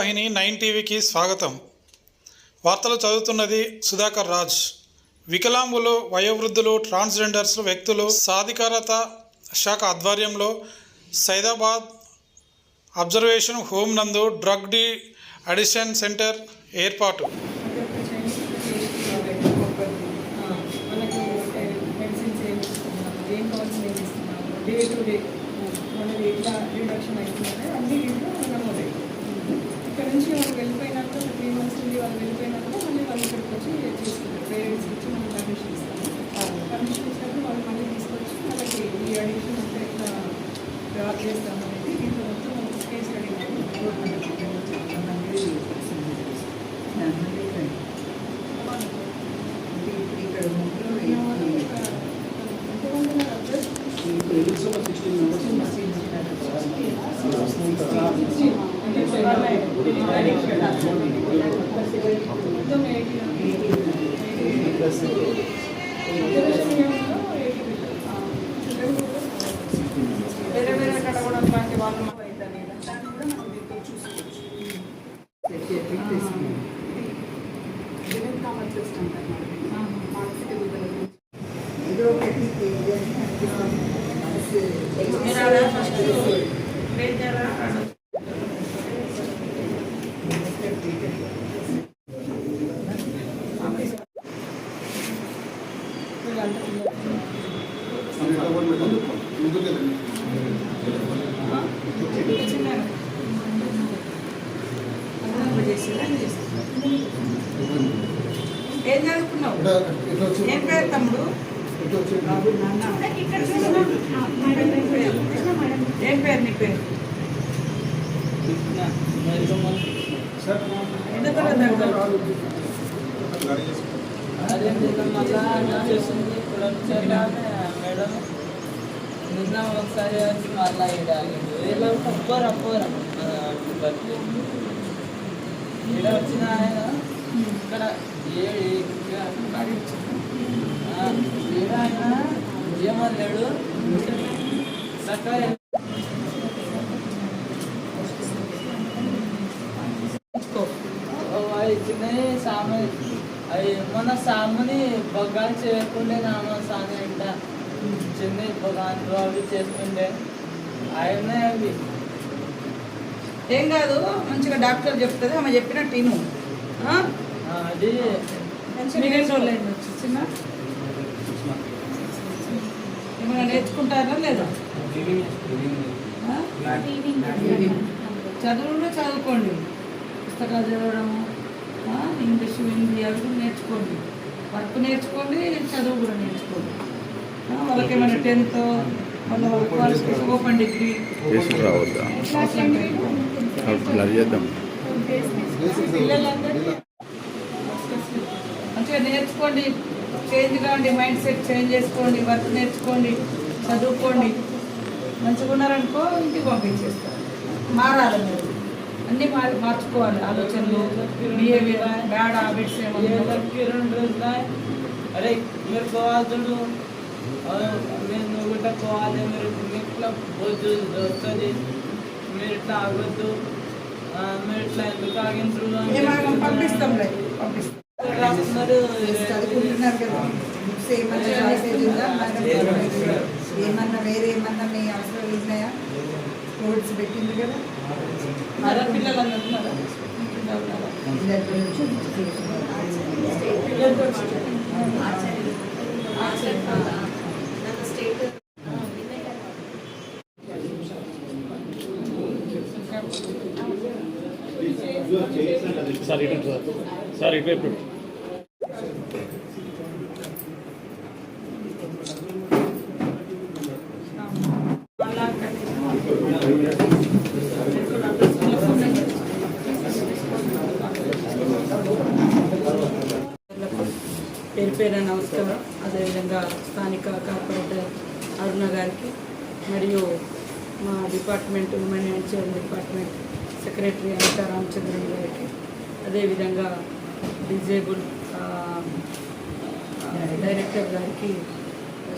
వాహిని nine టీవీకి స్వాగతం. వార్తలు చదువుతున్నది సుధాకర్ రాజ్. వికలాంగులు వయోవృద్ధులు ట్రాన్స్జెండర్స్ వ్యక్తులు సాధికారత శాఖ ఆధ్వర్యంలో సైదాబాద్ అబ్జర్వేషన్ హోమ్ నందు డ్రగ్ డి అడిషన్ సెంటర్ ఏర్పాటు. డే టు డే మనది ఎట్లా రిడక్షన్ అవుతుందంటే అన్ని దీంట్లో ఇక్కడ నుంచి వాళ్ళు వెళ్ళిపోయినాక ఒక త్రీ మంత్స్ నుండి వాళ్ళు వెళ్ళిపోయినాక మళ్ళీ వాళ్ళు ఇక్కడికి వచ్చి చేసుకుంటారు పేరెంట్స్ ఇచ్చి మనం పర్మిషన్ ఇస్తాము పర్మిషన్ ఇచ్చినప్పుడు వాళ్ళు మళ్ళీ తీసుకొచ్చి వాళ్ళకి ఈ అడిషన్ అంతా ఎట్లా డ్రాప్ చేస్తాము అనేది దీంట్లో ఏం చదువుకున్నావు ఏం పేరు తమ్ముడు. ఏం పేరు నీ పేరు మేడం నిన్న ఒకసారి వచ్చి మళ్ళా ఇడాలిండు ఇలా పోరా పోరా ఇక్కడ వచ్చిన ఆయన ఇక్కడ ఏ ఏమన్నాడు సాము అవి మన సాముని బొగ్గాలు చేయకుండే నామ సాని అంట చిన్న బొగాలు అవి చేస్తుండే ఆయన అవి ఏం కాదు మంచిగా డాక్టర్ చెప్తుంది ఆమె చెప్పినట్టు అది వచ్చి చిన్న ఏమైనా నేర్చుకుంటారా లేదా? చదువులో చదువుకోండి. పుస్తకాలు చదవడము ఆ, ఇంగ్లీష్ హిందీ అవి కూడా నేర్చుకోండి. వర్క్ నేర్చుకోండి చదువు కూడా నేర్చుకోండి. వాళ్ళకి ఏమైనా టెన్త్ వాళ్ళ క్వాలిఫికేషన్ ఓపెన్ డిగ్రీ. మంచిగా నేర్చుకోండి. చేంజ్ కాండి మైండ్ సెట్ చేంజ్ చేసుకోండి వర్క్ నేర్చుకోండి చదువుకోండి. మంచిగా ఉన్నారనుకో ఇంటికి పంపించేస్తారు. మారాలి మీరు అన్నీ మార్ మార్చుకోవాలి ఆలోచనలు బిహేవియర్ బ్యాడ్ హ్యాబిట్స్ అరే మీరు పోవాల్సిండు మీరు నువ్వు ఇట్లా పోవాలి. మీరు ఇట్లా పోతు వస్తుంది. మీరు ఇట్లా ఆగొద్దు. మీరు ఇట్లా ఎందుకు పంపిస్తాంలే పంపిస్తాం. రాస్తున్నారు చదువుకుంటున్నారు కదా. బుక్స్ ఏమన్నా షార్టేజ్ ఉందా? ఏమన్నా వేరే ఏమన్నా మీ అవసరం ఉన్నాయా? కోడ్స్ పెట్టింది కదా. సార్ ఇటు సార్. సార్ పేరు పేరు నమస్కారం. అదేవిధంగా స్థానిక కార్పొరేటర్ అరుణ గారికి మరియు మా department women and child department secretary Anitha Ramachandran గారికి అదేవిధంగా డిజేబుల్ డైరెక్టర్ గారికి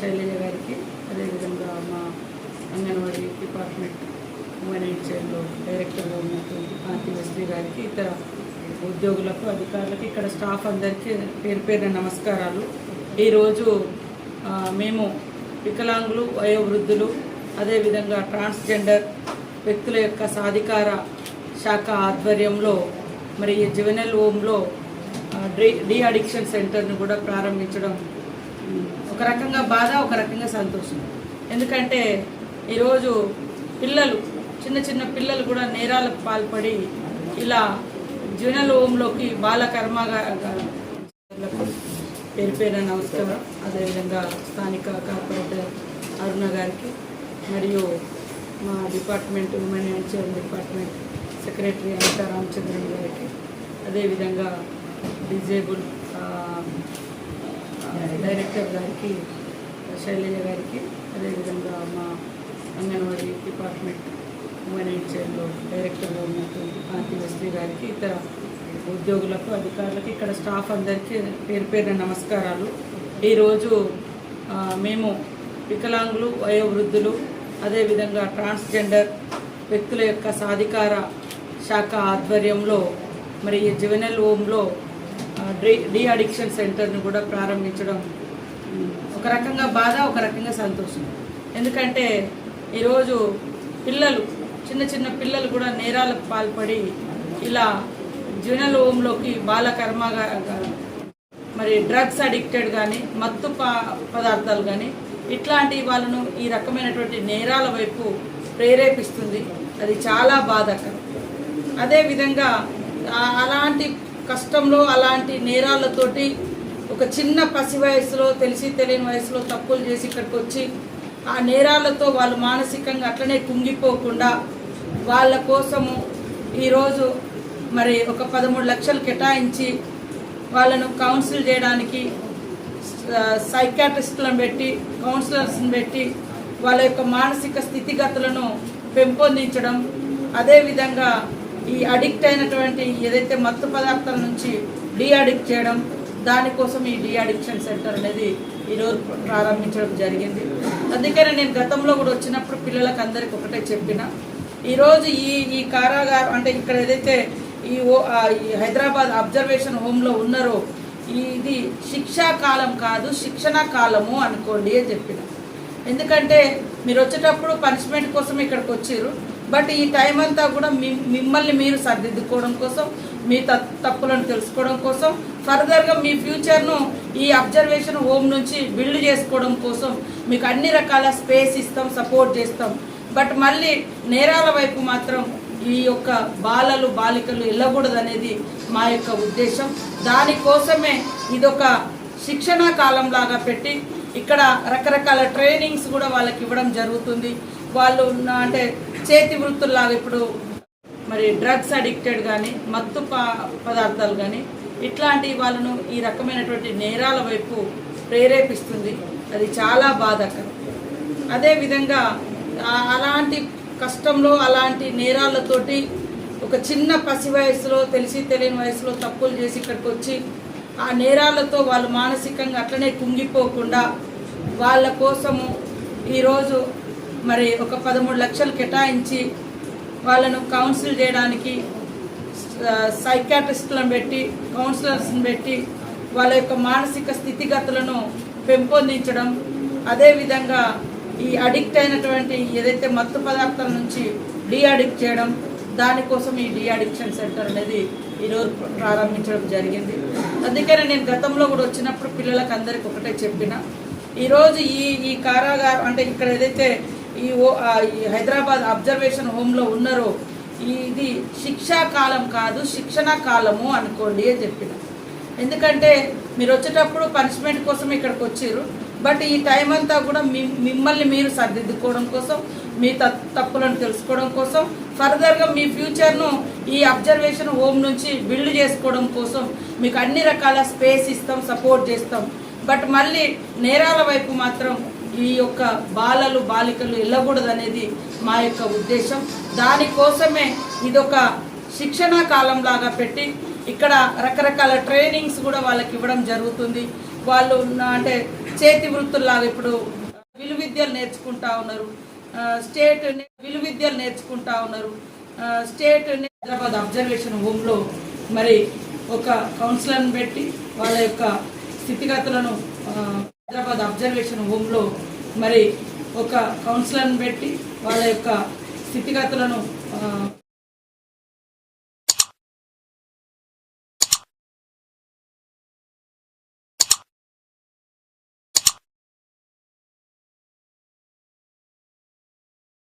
శైలజ గారికి అదేవిధంగా మా అంగన్వాడీ డిపార్ట్మెంట్ ఉమెన్ చైర్లో డైరెక్టర్గా ఉన్నటువంటి పార్టీ వెస్లీ గారికి ఇతర ఉద్యోగులకు అధికారులకు ఇక్కడ స్టాఫ్ అందరికీ పేరు పేరున నమస్కారాలు. ఈరోజు మేము వికలాంగులు వయోవృద్ధులు అదేవిధంగా ట్రాన్స్జెండర్ వ్యక్తుల యొక్క సాధికార శాఖ ఆధ్వర్యంలో మరి ఈ జువెనల్ హోమ్లో డి డీ అడిక్షన్ సెంటర్ను కూడా ప్రారంభించడం ఒక రకంగా బాధ ఒక రకంగా సంతోషం. ఎందుకంటే ఈరోజు పిల్లలు చిన్న చిన్న పిల్లలు కూడా నేరాలకు పాల్పడి ఇలా జువెనల్ హోమ్లోకి బాల కర్మాగారాలకు పేరు పేరు నమస్కారం. అదేవిధంగా స్థానిక కార్పొరేటర్ అరుణ గారికి మరియు మా department women and department secretary Anitha Ramachandran గారికి అదేవిధంగా డిజేబుల్ డైరెక్టర్ గారికి శైలజ గారికి అదేవిధంగా మా అంగన్వాడీ డిపార్ట్మెంట్ ఉమెన్ అండ్ చైల్డ్లో డైరెక్టర్గా ఉన్నటువంటి కాంతి గారికి ఇతర ఉద్యోగులకు అధికారులకు ఇక్కడ స్టాఫ్ అందరికీ పేరు పేరున నమస్కారాలు. ఈరోజు మేము వికలాంగులు వయోవృద్ధులు అదేవిధంగా ట్రాన్స్జెండర్ వ్యక్తుల యొక్క సాధికార శాఖ ఆధ్వర్యంలో మరి ఈ జువెనల్ హోమ్లో ఆ, డ్రీ డీ అడిక్షన్ సెంటర్ను కూడా ప్రారంభించడం ఒక రకంగా బాధ ఒక రకంగా సంతోషం. ఎందుకంటే ఈరోజు పిల్లలు చిన్న చిన్న పిల్లలు కూడా నేరాలకు పాల్పడి ఇలా జువెనల్ హోమ్లోకి బాల కర్మగా మరి డ్రగ్స్ అడిక్టెడ్ కానీ మత్తు ప పదార్థాలు కానీ ఇట్లాంటి వాళ్ళను ఈ రకమైనటువంటి నేరాల వైపు ప్రేరేపిస్తుంది. అది చాలా బాధాకరం. అదేవిధంగా అలాంటి కష్టంలో అలాంటి నేరాలతోటి ఒక చిన్న పసి వయసులో తెలిసి తెలియని వయసులో తప్పులు చేసి ఇక్కడికి వచ్చి ఆ నేరాలతో వాళ్ళు మానసికంగా అట్లనే కుంగిపోకుండా వాళ్ళ కోసము ఈరోజు మరి ఒక పదమూడు లక్షలు కేటాయించి వాళ్ళను కౌన్సిల్ చేయడానికి సైకాట్రిస్టులను పెట్టి కౌన్సిలర్స్ని పెట్టి వాళ్ళ యొక్క మానసిక స్థితిగతులను పెంపొందించడం. అదేవిధంగా ఈ అడిక్ట్ అయినటువంటి ఏదైతే మత్తు పదార్థాల నుంచి డీ అడిక్ట్ చేయడం దానికోసం ఈ డీ అడిక్షన్ సెంటర్ అనేది ఈరోజు ప్రారంభించడం జరిగింది. అందుకనే నేను గతంలో కూడా వచ్చినప్పుడు పిల్లలకు అందరికి ఒకటే చెప్పిన ఈరోజు ఈ ఈ కారాగారం అంటే ఇక్కడ ఏదైతే ఈ ఓ హైదరాబాద్ అబ్జర్వేషన్ హోమ్లో ఉన్నారో ఇది శిక్షా కాలం కాదు శిక్షణ కాలము అనుకోండి అని చెప్పిన. ఎందుకంటే మీరు వచ్చేటప్పుడు పనిష్మెంట్ కోసం ఇక్కడికి వచ్చారు బట్ ఈ టైం అంతా కూడా మిమ్మల్ని మీరు సర్దిద్దుకోవడం కోసం మీ తప్పులను తెలుసుకోవడం కోసం ఫర్దర్గా మీ ఫ్యూచర్ను ఈ అబ్జర్వేషన్ హోమ్ నుంచి బిల్డ్ చేసుకోవడం కోసం మీకు అన్ని రకాల స్పేస్ ఇస్తాం సపోర్ట్ చేస్తాం. బట్ మళ్ళీ నేరాల వైపు మాత్రం ఈ యొక్క బాలలు బాలికలు వెళ్ళకూడదు అనేది మా యొక్క ఉద్దేశం. దానికోసమే ఇదొక శిక్షణా కాలం లాగా పెట్టి ఇక్కడ రకరకాల ట్రైనింగ్స్ కూడా వాళ్ళకి ఇవ్వడం జరుగుతుంది. వాళ్ళు ఉన్న- అంటే చేతి వృత్తుల్లాగా ఇప్పుడు మరి డ్రగ్స్ అడిక్టెడ్ కానీ మత్తు ప పదార్థాలు కానీ ఇట్లాంటి వాళ్ళను ఈ రకమైనటువంటి నేరాల వైపు ప్రేరేపిస్తుంది. అది చాలా బాధాకరం. అదేవిధంగా అలాంటి కష్టంలో అలాంటి నేరాలతోటి ఒక చిన్న పసి వయసులో తెలిసి తెలియని వయసులో తప్పులు చేసి ఇక్కడికి వచ్చి ఆ నేరాలతో వాళ్ళు మానసికంగా అట్లనే కుంగిపోకుండా వాళ్ళ కోసము ఈరోజు మరి ఒక పదమూడు లక్షలు కేటాయించి వాళ్ళను కౌన్సిల్ చేయడానికి సైకాట్రిస్టులను పెట్టి కౌన్సిలర్స్ని పెట్టి వాళ్ళ యొక్క మానసిక స్థితిగతులను పెంపొందించడం అదేవిధంగా ఈ అడిక్ట్ అయినటువంటి ఏదైతే మత్తు పదార్థాల నుంచి డీ అడిక్ట్ చేయడం దానికోసం ఈ డీ అడిక్షన్ సెంటర్ అనేది ఈరోజు ప్రారంభించడం జరిగింది. అందుకనే నేను గతంలో కూడా వచ్చినప్పుడు పిల్లలకు అందరికి ఒకటే చెప్పిన. ఈరోజు ఈ ఈ కారాగారం అంటే ఇక్కడ ఏదైతే ఈ ఓ ఈ హైదరాబాద్ అబ్జర్వేషన్ హోమ్లో ఉన్నారో ఇది శిక్షా కాలం కాదు శిక్షణ కాలము అనుకోండి అని చెప్పిన. ఎందుకంటే మీరు వచ్చేటప్పుడు పనిష్మెంట్ కోసం ఇక్కడికి వచ్చారు బట్ ఈ టైం అంతా కూడా మిమ్మల్ని మీరు సర్దిద్దుకోవడం కోసం మీ తప్పులను తెలుసుకోవడం కోసం ఫర్దర్గా మీ ఫ్యూచర్ను ఈ అబ్జర్వేషన్ హోమ్ నుంచి బిల్డ్ చేసుకోవడం కోసం మీకు అన్ని రకాల స్పేస్ ఇస్తాం సపోర్ట్ చేస్తాం. బట్ మళ్ళీ నేరాల వైపు మాత్రం ఈ యొక్క బాలలు బాలికలు వెళ్ళకూడదు అనేది మా యొక్క ఉద్దేశం. దానికోసమే ఇదొక శిక్షణా కాలం లాగా పెట్టి ఇక్కడ రకరకాల ట్రైనింగ్స్ కూడా వాళ్ళకి ఇవ్వడం జరుగుతుంది. వాళ్ళు ఉన్న- అంటే చేతి వృత్తుల్లాగా ఇప్పుడు విలు విద్యలు నేర్చుకుంటా ఉన్నారు. స్టేట్ విలు విద్యలు నేర్చుకుంటా ఉన్నారు. స్టేట్ హైదరాబాద్ అబ్జర్వేషన్ హోమ్లో మరి ఒక కౌన్సిలర్ని పెట్టి వాళ్ళ యొక్క స్థితిగతులను హైదరాబాద్ అబ్జర్వేషన్ హోమ్లో మరి ఒక కౌన్సిలర్ని పెట్టి వాళ్ళ యొక్క స్థితిగతులను